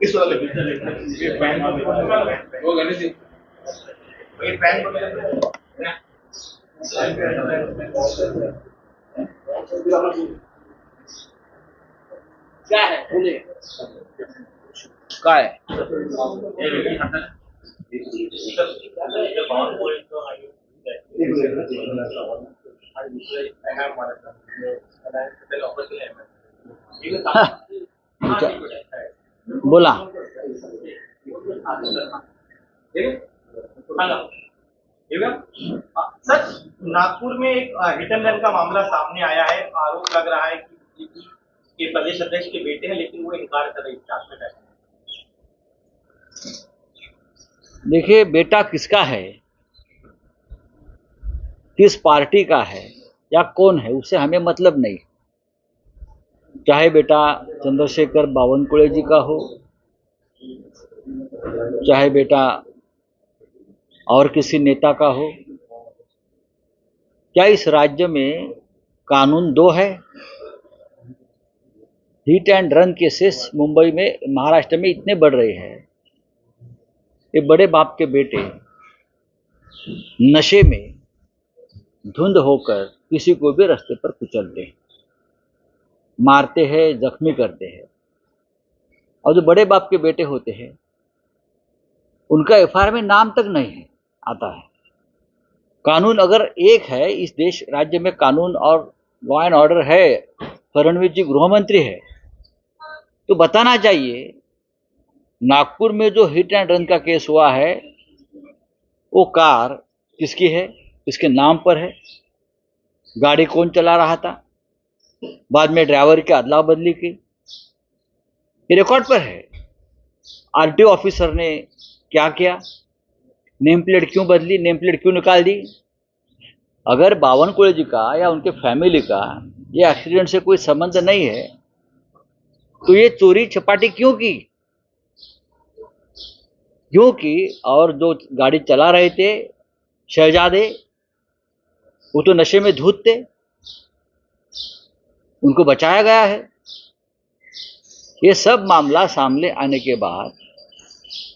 किस वाले ये पैन वो गणेश जी। ये पैन क्या है? बोलिए। काय? बोला। सर नागपुर में एक हिट एंड रन का मामला सामने आया है। आरोप लग रहा है कि के प्रदेश अध्यक्ष के बेटे हैं लेकिन वो इनकार कर रहे हैं में बैठे देखिए बेटा किसका है? किस पार्टी का है? या कौन है? उससे हमें मतलब नहीं। चाहे बेटा चंद्रशेखर बावनकुळे जी का हो चाहे बेटा और किसी नेता का हो, क्या इस राज्य में कानून दो है? Hit and run cases Mumbai में, महाराष्ट्र में इतने बढ़ रहे हैं। ये बड़े बाप के बेटे नशे में धुंध होकर किसी को भी रास्ते पर कुचलते हैं मारते हैं, जख्मी करते हैं। और जो बड़े बाप के बेटे होते हैं, उनका एफआईआर में नाम तक नहीं है, आता है। कानून अगर एक है, इस देश, राज्य में कानून और लॉ एंड ऑर्डर है, फडणवीस जी गृह मंत्री है तो बताना चाहिए, नागपुर में जो हिट एंड रन का केस हुआ है, वो कार किसकी है, किसके नाम पर है, गाड़ी कौन चला रहा था, बाद में ड्राइवर की अदला बदली की ये रिकॉर्ड पर है। आरटीओ ऑफिसर ने क्या किया? नेम प्लेट क्यों बदली? नेम प्लेट क्यों निकाल दी? अगर बावन बावनकुळे जी का या उनके फैमिली का ये एक्सीडेंट से कोई संबंध नहीं है तो ये चोरी चपाटी क्यों की? क्योंकि और जो गाड़ी चला रहे थे, शहजादे, वो तो नशे में धूत थे, उनको बचाया गया है। ये सब मामला सामने आने के बाद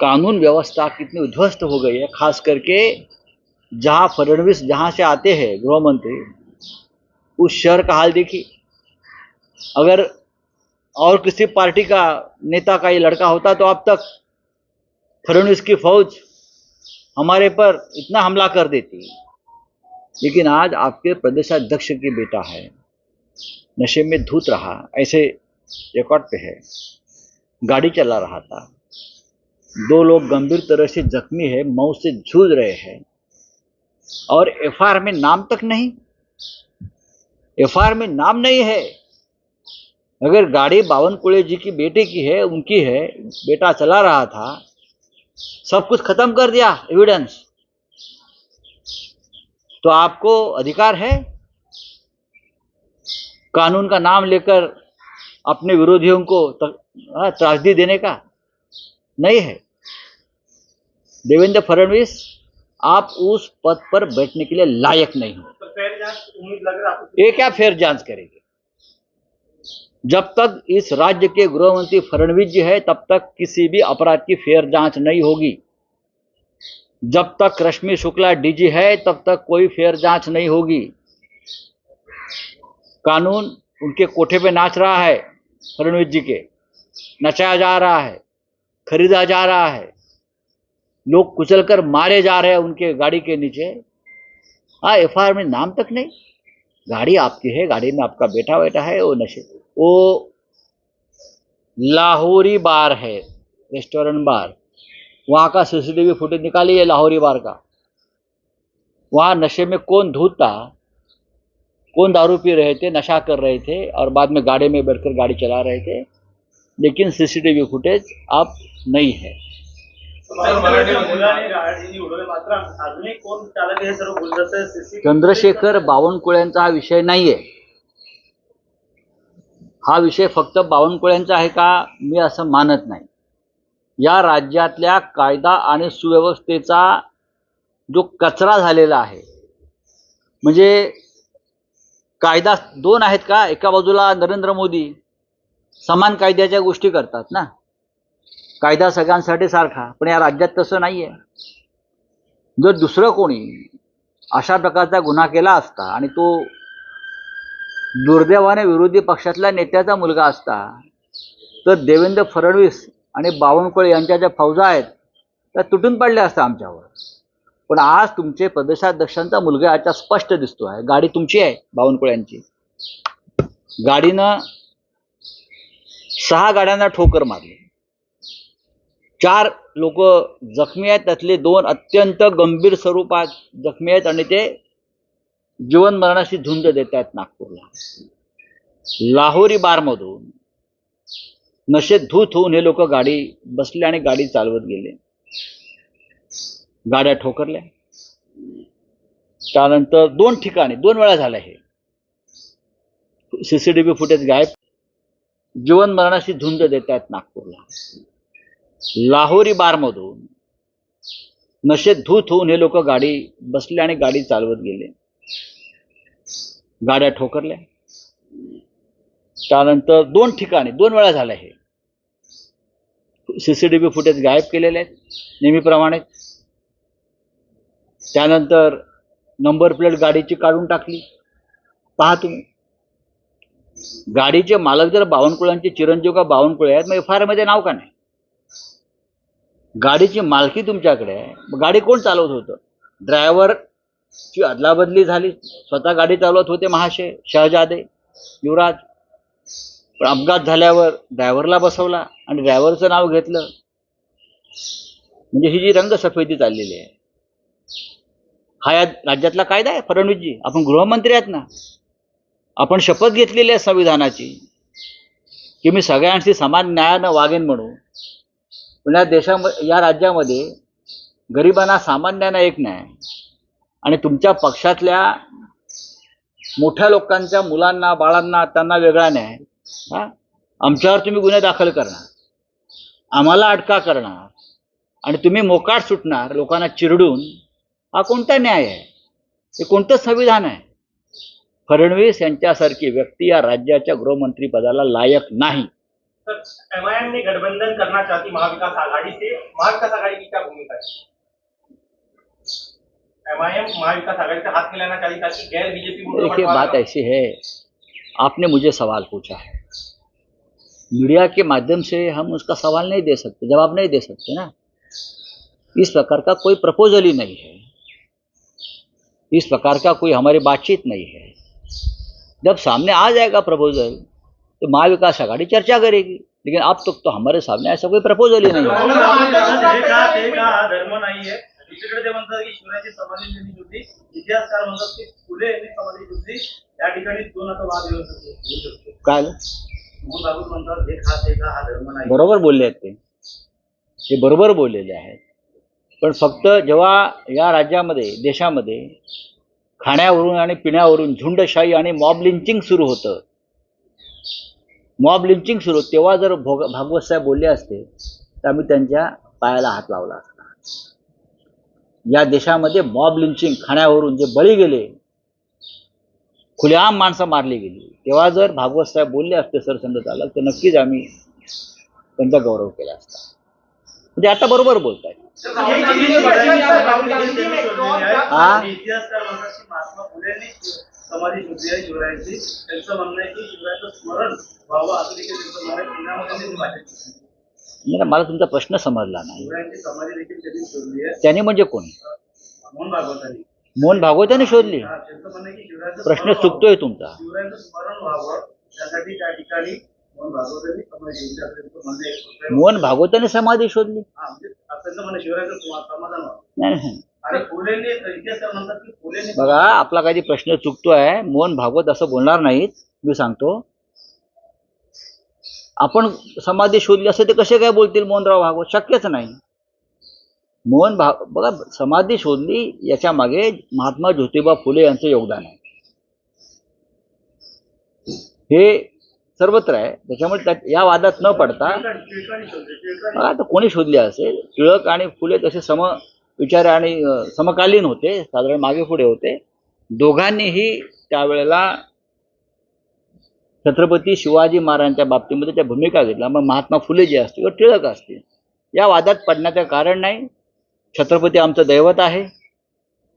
कानून व्यवस्था कितनी उध्वस्त हो गई है, खास करके जहाँ फडणवीस जहाँ से आते हैं गृह मंत्री, उस शहर का हाल देखिए। अगर और किसी पार्टी का नेता का ये लड़का होता तो अब तक फडणवीस की फौज हमारे पर इतना हमला कर देती। लेकिन आज आपके प्रदेशाध्यक्ष की बेटा है, नशे में धूत रहा, ऐसे रिकॉर्ड पे है। गाड़ी चला रहा था। दो लोग गंभीर तरह से जख्मी है, मऊ से जूझ रहे हैं। और एफआईआर में नाम तक नहीं। एफआईआर में नाम नहीं है। अगर गाड़ी बावन कुड़े जी की बेटे की है, उनकी है, बेटा चला रहा था, सब कुछ खत्म कर दिया एविडेंस तो आपको अधिकार है? कानून का नाम लेकर अपने विरोधियों को हाँ, त्रासदी देने का नहीं है। देवेंद्र फडणवीस आप उस पद पर बैठने के लिए लायक नहीं हो। तो ये क्या फेर जाँच करेगी। जब तक इस राज्य के गृह मंत्री फडणवीस जी है तब तक किसी भी अपराध की फेर जाँच नहीं होगी। जब तक रश्मि शुक्ला डीजी है तब तक कोई फेर जाँच नहीं होगी। कानून उनके कोठे पे नाच रहा है फडणवीस जी के। नचाया जा रहा है, खरीदा जा रहा है। लोग कुचल कर मारे जा रहे हैं उनके गाड़ी के नीचे। हाँ एफ़ में नाम तक नहीं। गाड़ी आपकी है, गाड़ी में आपका बेटा बैठा है, वो नशे वो लाहौरी बार है, रेस्टोरेंट बार। वहाँ का सीसीटीवी फुटेज निकाली है लाहौरी बार का। वहाँ नशे में कौन धूत था? कौन दारू पी रहे थे नशा कर रहे थे और बाद में गाड़ी में बैठकर गाड़ी चला रहे थे लेकिन सीसीटीवी फुटेज अब नहीं है। चंद्रशेखर बावनकुळ्यांचा हा विषय नाहीये. हा विषय फक्त बावनकुळ्यांचा आहे का मी असं मानत नाही. या राज्यातल्या कायदा आणि सुव्यवस्थेचा जो कचरा झालेला आहे म्हणजे कायदा दोन आहेत का? एका बाजूला नरेंद्र मोदी समान कायद्याच्या गोष्टी करतात ना. कायदा सगळ्यांसाठी सारखा पण या राज्यात तसं नाही आहे जर दुसरं कोणी अशा प्रकारचा गुन्हा केला असता आणि तो दुर्दैवाने विरोधी पक्षातल्या नेत्याचा मुलगा असता तर देवेंद्र फडणवीस आणि बावनकुळे यांच्या ज्या फौजा आहेत त्या तुटून पडल्या असतात आमच्यावर. पण आज तुमचे प्रदेशाध्यक्षांचा मुलगा याच्या स्पष्ट दिसतो आहे. गाडी तुमची आहे बावनकुळ्यांची. गाडीनं सहा गाड्यांना ठोकर मारली. चार लोक जखमी आहेत त्यातले दोन अत्यंत गंभीर स्वरूपात जखमी आहेत आणि ते जीवन मरणाशी झुंज देत आहेत नागपूरला. लाहोरी बारमधून नशेत धूत होऊन हे लोक गाडी बसले आणि गाडी चालवत गेले. गाड्या ठोकरल्या. त्यानंतर दोन ठिकाणी दोन वेळा झालं हे. सीसीटीव्ही फुटेज गायब. जीवन मरणाशी झुंज देत आहेत नागपूरला. लाहोरी बारमधून नशेत धूत होऊन हे लोक गाडी बसले आणि गाडी चालवत गेले. गाड्या ठोकरल्या. त्यानंतर दोन ठिकाणी दोन वेळा झालं हे. सीसीटीव्ही फुटेज गायब केलेले आहेत नेहमीप्रमाणे. त्यानंतर नंबर प्लेट गाडीची काढून टाकली. पहा तुम्ही. गाडीचे मालक जर बावनकुळ्यांचे चिरंजीव का बावनकुळे आहेत मग एफ आय आरमध्ये नाव का नाही? गाडीची मालकी तुमच्याकडे आहे. मग गाडी कोण चालवत होतं? ड्रायव्हरची अदलाबदली झाली. स्वतः गाडी चालवत होते महाशय शहजादे युवराज. पण अपघात झाल्यावर ड्रायव्हरला बसवला आणि ड्रायव्हरचं नाव घेतलं. म्हणजे ही जी रंगसफेदी चाललेली आहे. हा या राज्यातला कायदा आहे फडणवीसजी. आपण गृहमंत्री आहेत ना आपण शपथ घेतलेली आहे संविधानाची की मी सगळ्यांशी समान न्यायानं वागेन म्हणून. पण या देशामध्ये या राज्यामध्ये गरिबांना सामान्यांना एक न्याय. आणि तुमच्या पक्षातल्या मोठ्या लोकांच्या मुलांना बाळांना त्यांना वेगळा न्याय. हा? आमच्यावर तुम्ही गुन्हे दाखल करणार. आम्हाला अटका करणार. आणि तुम्ही मोकाट सुटणार लोकांना चिरडून. हा कोणता न्याय आहे? हे कोणतं संविधान आहे? फडणवीस यांच्यासारखी व्यक्ती या राज्याच्या गृहमंत्री पदाला लायक नाही. गठबंधन करना चाहती महाविकास आघाड़ी से महाविकास आघाड़ी की क्या भूमिका है एमआईएम महाविकास आघाड़ी से हाथ मिलाना चाहती ताकि गैर बीजेपी देखिए बात ऐसी है आपने मुझे सवाल पूछा है। मीडिया के माध्यम से हम उसका सवाल नहीं दे सकते जवाब नहीं दे सकते ना। इस प्रकार का कोई प्रपोजल ही नहीं है। इस प्रकार का कोई हमारी बातचीत नहीं है। जब सामने आ जाएगा प्रपोजल तो महाविकास आघाड़ी चर्चा करेगी। लेकिन अब तक तो तो हमारे सामने ऐसा कोई प्रपोजल ही नहीं है। हा। धर्म नाहीये दुसरीकडे ते म्हणतात की शिवरायांची समाधी ज्यांनी शोधली इतिहासकार म्हणतात की फुले यांनी समाधी शोधली या ठिकाणी दोन आता वाद होऊ शकतो काय आलं? म्हणतात एक हात एक हा धर्म नाही बरोबर बोलले आहेत ते बरोबर बोललेले आहेत पण फक्त जेव्हा या राज्यामध्ये देशामध्ये खाण्यावरून आणि पिण्यावरून झुंडशाही आणि मॉब लिंचिंग सुरू होतं मॉब लिंचिंग सुरू तेव्हा जर भोग भागवत साहेब बोलले असते तर आम्ही त्यांच्या पायाला हात लावला असता. या देशामध्ये मॉब लिंचिंग खाण्यावरून जे बळी गेले खुलेआम माणसं मारली गेली. तेव्हा जर भागवत साहेब बोलले असते सरसंघ चालक तर नक्कीच आम्ही त्यांचा गौरव केला असता. म्हणजे आता बरोबर बोलताय? इतिहासकार म्हणतात की महात्मा फुलेंनी समाधी शोधली आहे शिवरायांची त्यांचं म्हणणं आहे की शिवरायांचं स्मरण व्हावं असं देखील त्यांचं म्हणणं आहे. पुण्यामध्ये त्यांनी भाषण केलं. नाही, मला तुमचा प्रश्न समजला नाही शिवरायांची समाधी देखील त्यांनी शोधली आहे त्याने म्हणजे कोणी मोहन भागवतांनी मोहन भागवताने शोधली प्रश्न चुकतोय तुमचा व्हावं. शिवरायांचं स्मरण व्हावं त्यासाठी त्या ठिकाणी मोहन भागवतांनी समाधी शोधली? हा, म्हणजे बघा आपला काही प्रश्न चुकतो आहे. मोहन भागवत असं बोलणार नाहीत मी सांगतो. आपण समाधी शोधली असं ते कसे काय बोलतील मोहनराव भागवत? शक्यच नाही. मोहन भाग बघा समाधी शोधली याच्या मागे महात्मा ज्योतिबा फुले यांचं योगदान आहे. हे सर्वत्र आहे. त्याच्यामुळे त्या या वादात न पडता आता कोणी शोधले असेल? टिळक आणि फुले तसे सम विचार आणि समकालीन होते साधारण मागे पुढे होते. दोघांनीही त्यावेळेला छत्रपती शिवाजी महाराजांच्या बाबतीमध्ये त्या भूमिका घेतल्या. मग महात्मा फुले जे असतील किंवा टिळक असतील या वादात पडण्याचं कारण नाही. छत्रपती आमचं दैवत आहे.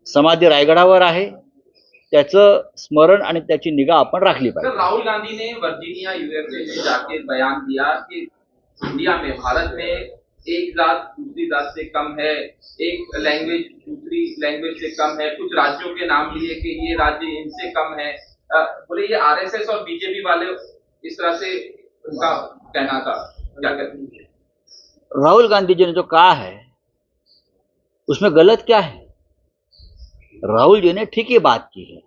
समाधी रायगडावर आहे. त्याचं स्मरण आणि त्याची निगा आपण राखली पाहिजे. राहुल गांधी ने वर्जीनिया यूएसए में जाके बयान दिया कि इंडिया में भारत में एक जात दूसरी जात से कम है एक लैंग्वेज दूसरी लैंग्वेज से कम है. कुछ राज्यों के नाम लिए कि ये राज्य इनसे कम है. बोले ये आरएसएस और बीजेपी वाले इस तरह से उनका कहना था। क्या कहते हैं? राहुल गांधी जी ने जो कहा है उसमें गलत क्या है? राहुल जी ने ठीक ही बात की है।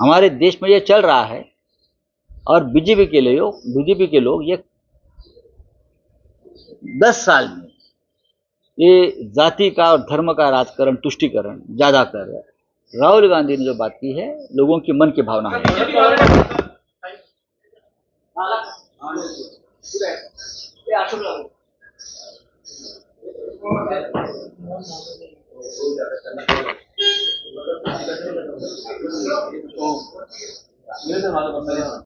हमारे देश में ये चल रहा है और बीजेपी के लोग बीजेपी के लोग ये दस साल में ये जाति का और धर्म का राजकरण, तुष्टिकरण ज़्यादा कर रहे हैं। राहुल गांधी ने जो बात की है, लोगों की मन की भावना है। 어. 그래서 말하자면